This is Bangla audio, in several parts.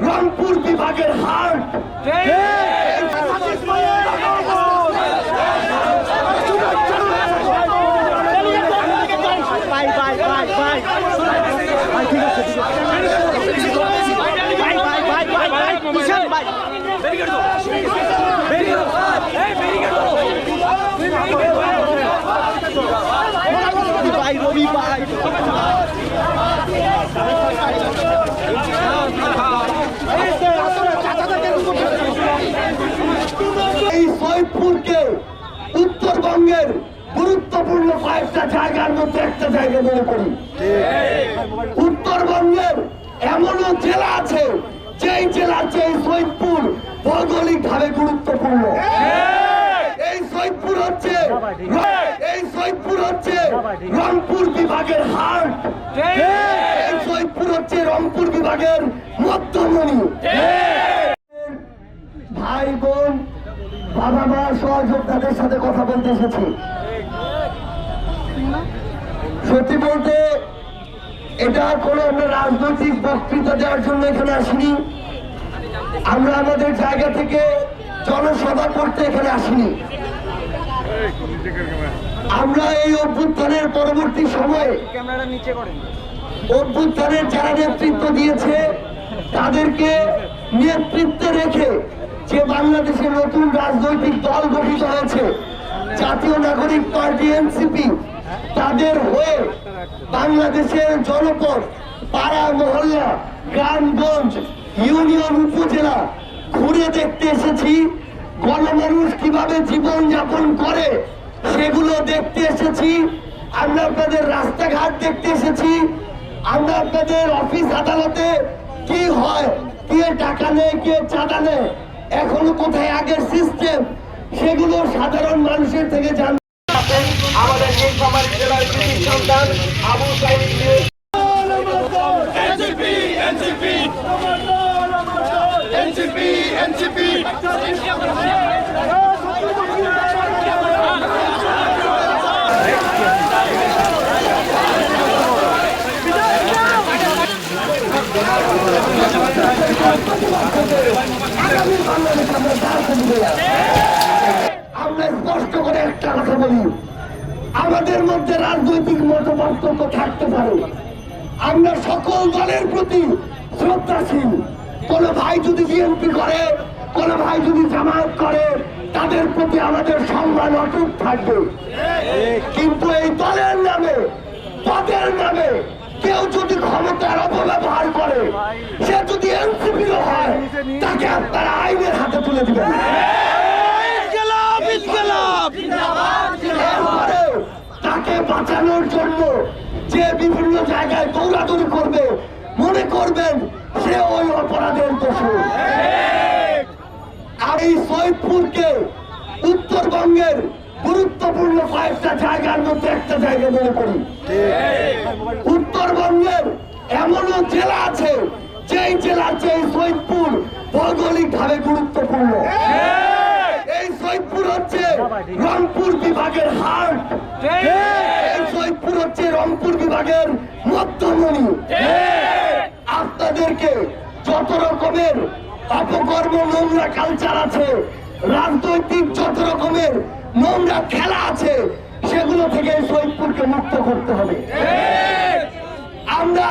রংপুর বিভাগের হাট বাই বাই বাই কয়েকটা জায়গার মধ্যে একটা জায়গা মনে করি। উত্তরবঙ্গের এমনও জেলা আছে, যেই জেলার চেয়ে সৈয়দপুর ভৌগোলিক ভাবে গুরুত্বপূর্ণ। এই সৈয়দপুর হচ্ছে এই সৈয়দপুর হচ্ছে রংপুর বিভাগের হাট। এই সৈয়দপুর হচ্ছে রংপুর বিভাগের মধ্যমণি। ভাই বোন বাবা মা সহযোদ্ধাদের সাথে কথা বলতে এসেছি। সত্যি বলতে, এটা কোনো আমরা রাজনৈতিক বক্তৃতা দেওয়ার জন্য এখানে আসিনি। আমরা আমাদের জায়গা থেকে জনসভা করতে এখানে আসিনি। আমরা এই অভ্যুত্থানের পরবর্তী সময়ে অভ্যুত্থানের যারা নেতৃত্ব দিয়েছে, তাদেরকে নেতৃত্বে রেখে যে বাংলাদেশের নতুন রাজনৈতিক দল গঠিত হয়েছে, জাতীয় নাগরিক পার্টি, এনসিপি তাদের হয়ে বাংলাদেশের জনপদ, পাড়া মহল্লা, গ্রামগঞ্জ, ইউনিয়ন উপজেলা ঘুরে দেখতে এসেছি। গণমানুষ কীভাবে জীবন যাপন করে সেগুলো দেখতে এসেছি। আমরা আপনাদের রাস্তাঘাট দেখতে এসেছি। আমরা আপনাদের অফিস আদালতে কি হয়, কে টাকা নেয়, কে চাঁদা নেয়, এখনও কোথায় আগের সিস্টেম সেগুলো সাধারণ মানুষের থেকে জানতে নীলফামারী জেলার কৃষি সন্তান আবু সাইদ আমরা স্পষ্ট করে একটা কথা বলি। আমাদের মধ্যে রাজনৈতিক মত পার্থক্য থাকতে পারে। আমরা সকল দলের প্রতি শ্রদ্ধাশীল। কোন ভাই যদি বিএনপি করে, কোন ভাই যদি জামায়াত করে, তাদের প্রতি আমাদের সম্মান অটুট থাকবে। কিন্তু এই দলের নামে পদের নামে কেউ যদি ক্ষমতার অপব্যবহার করে, সে যদি এনসিপি হয়, তাকে আপনারা আইনের হাতে তুলে দিবেন এরপরে তাকে বাঁচানোর জন্য যে বিভিন্ন জায়গায় দৌড়াদৌড়ি করবে, মনে করবেন সে ওই অপরাধের দোষী। আর এই সৈয়দপুরকে উত্তরবঙ্গের গুরুত্বপূর্ণ কয়েকটা জায়গার মধ্যে একটা জায়গা মনে করি। উত্তরবঙ্গের এমনও জেলা আছে, যেই চেয়ে সৈয়দপুর ভৌগোলিক ভাবে গুরুত্বপূর্ণ। হচ্ছে রংপুর বিভাগের হচ্ছে রংপুর বিভাগের মধ্যমণি। আপনাদেরকে যত রকমের অপকর্ম নোংরা কালচার আছে রাজনৈতিক যত রকমের নোংরা খেলা আছে সেগুলো থেকে এই সৈয়দপুরকে মুক্ত করতে হবে। আমরা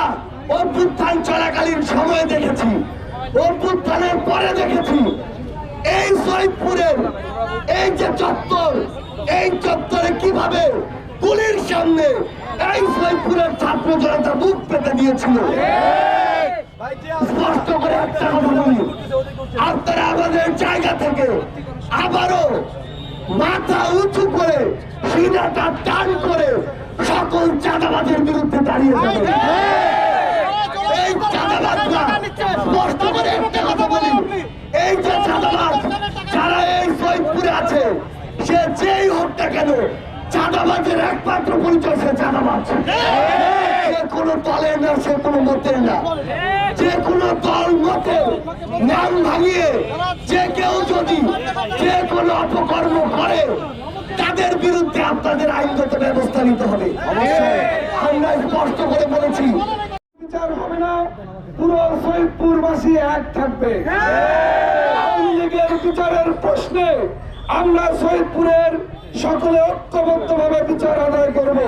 অভ্যুত্থান চলাকালীন সময় দেখেছি অভ্যুত্থানের পরে দেখেছি এই সৈয়দপুরের এই যে চত্বর এই চত্বরে কীভাবে গুলির সামনে এই সৈয়দপুরের ছাত্র জনতা বুক পেতে দিয়েছিল? স্পষ্ট করে একটা কথা বলি। আপনারা আমাদের জায়গা থেকে আবারও মাথা উঁচু করে সিনাটা টান করে সকল চাঁদাবাজের বিরুদ্ধে দাঁড়িয়ে এই স্পষ্ট করে একটা কথা বলি। এই যে চাঁদাবাজ যারা এই সৈয়দপুরে আছে সে যেই হোক না কেন চাঁদাবাজের একমাত্র পরিচয় সে চাঁদাবাজ। সে কোনো দলের না সে কোনো মতের না। যে কোনো দল মতের নাম ভাঙিয়ে যে কেউ যদি যে কোনো অপকর্ম করে তাদের বিরুদ্ধে আপনাদের আইনগত ব্যবস্থা নিতে হবে। আমরা স্পষ্ট করে বলেছি বিচার হবে না পুরো সৈয়দপুরবাসী এক থাকবে। বিচারের প্রশ্নে আমরা সৈয়দপুরের সকলে ঐক্যবদ্ধ ভাবে বিচার আদায় করব।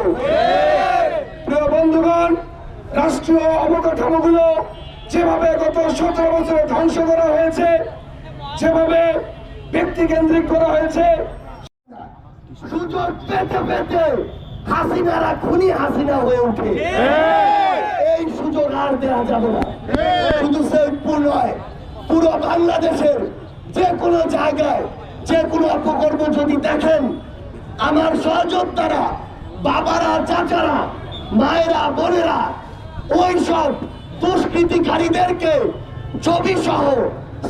প্রিয় বন্ধুগণ, রাষ্ট্রীয় অবকাঠামোগুলো যেভাবে গত সতেরো বছরে ধ্বংস করা হয়েছে, যেভাবে ব্যক্তি কেন্দ্রিক করা হয়েছে, সুযোগ হাসিনারা খুনি হাসিনা হয়ে ওঠে। এই সুযোগ আর দেওয়া যাবে না। শুধু নয়, পুরো বাংলাদেশের যে কোনো জায়গায় যে কোনো অপকর্ম যদি দেখেন, আমার সহযোদ্ধারা বাবারা, চাচারা, মায়েরা, বোনেরা ওই সব দুষ্কৃতিকারীদেরকে ছবি সহ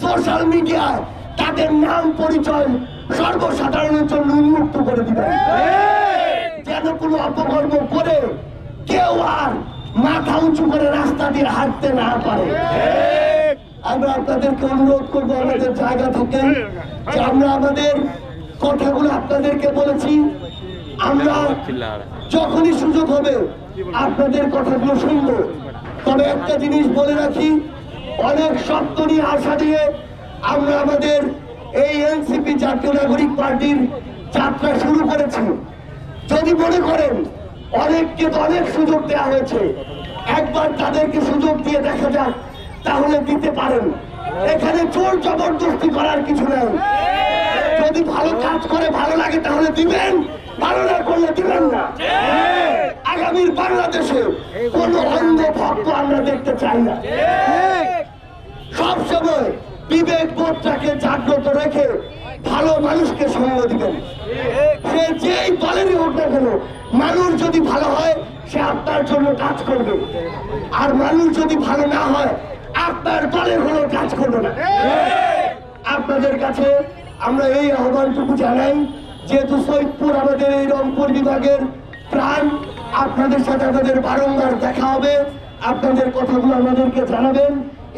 সোশ্যাল মিডিয়ায় তাদের নাম পরিচয় সর্বসাধারণের জন্য উন্মুক্ত করে দিবেন। যেন কোনো অপকর্ম করে কেউ আর মাথা উঁচু করে রাস্তা দিয়ে হাঁটতে না পারে। আমরা আপনাদেরকে অনুরোধ করব আমাদের জায়গা থেকে। যে আমরা আমাদের কথাগুলো আপনাদেরকে বলেছি আমরা যখনই সুযোগ হবে আপনাদের কথাগুলো শুনব। তবে একটা জিনিস বলে রাখি অনেক শক্ত নিয়ে আশা দিয়ে আমরা আমাদের এই এনসিপি জাতীয় নাগরিক পার্টির যাত্রা শুরু করেছি। যদি মনে করেন অনেককে অনেক সুযোগ দেওয়া হয়েছে। একবার তাদেরকে সুযোগ দিয়ে দেখা যাক তাহলে দিতে পারেন। এখানে জোর জবরদস্তি করার কিছু নেই। যদি ভালো কাজ করে, ভালো লাগে, তাহলে দিবেন। ভালো না করলে দিবেন না। আগামীর বাংলাদেশে কোন অন্ধ ভক্ত আমরা দেখতে চাই না। সব সময় বিবেক বোধটাকে জাগ্রত রেখে ভালো মানুষকে সঙ্গ দিবেন। সে যেই দলেরই হোক না কেন, মানুষ যদি ভালো হয়, সে আপনার জন্য কাজ করবে। আর মানুষ যদি ভালো না হয় আপনার দলের হলো কাজ করবে না। আপনাদের কাছে আমরা এই আহ্বানটুকু জানাই, যেহেতু সৈদপুর আমাদের এই রংপুর বিভাগের প্রাণ, আপনাদের সাথে আমাদের বারংবার দেখা হবে। আপনাদের কথাগুলো আমাদেরকে জানাবেন।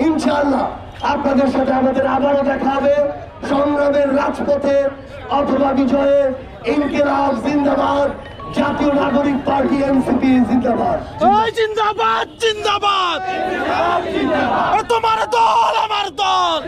ইনশাআল্লাহ আপনাদের সাথে আমাদের আবারও দেখা হবে সংগ্রামের রাজপথে অথবা বিজয়ে ইনকিলাব, জিন্দাবাদ। জাতীয় নাগরিক পার্টি এনসিপি জিন্দাবাদ। জিন্দাবাদ জিন্দাবাদ। তোমার দল আমার দল।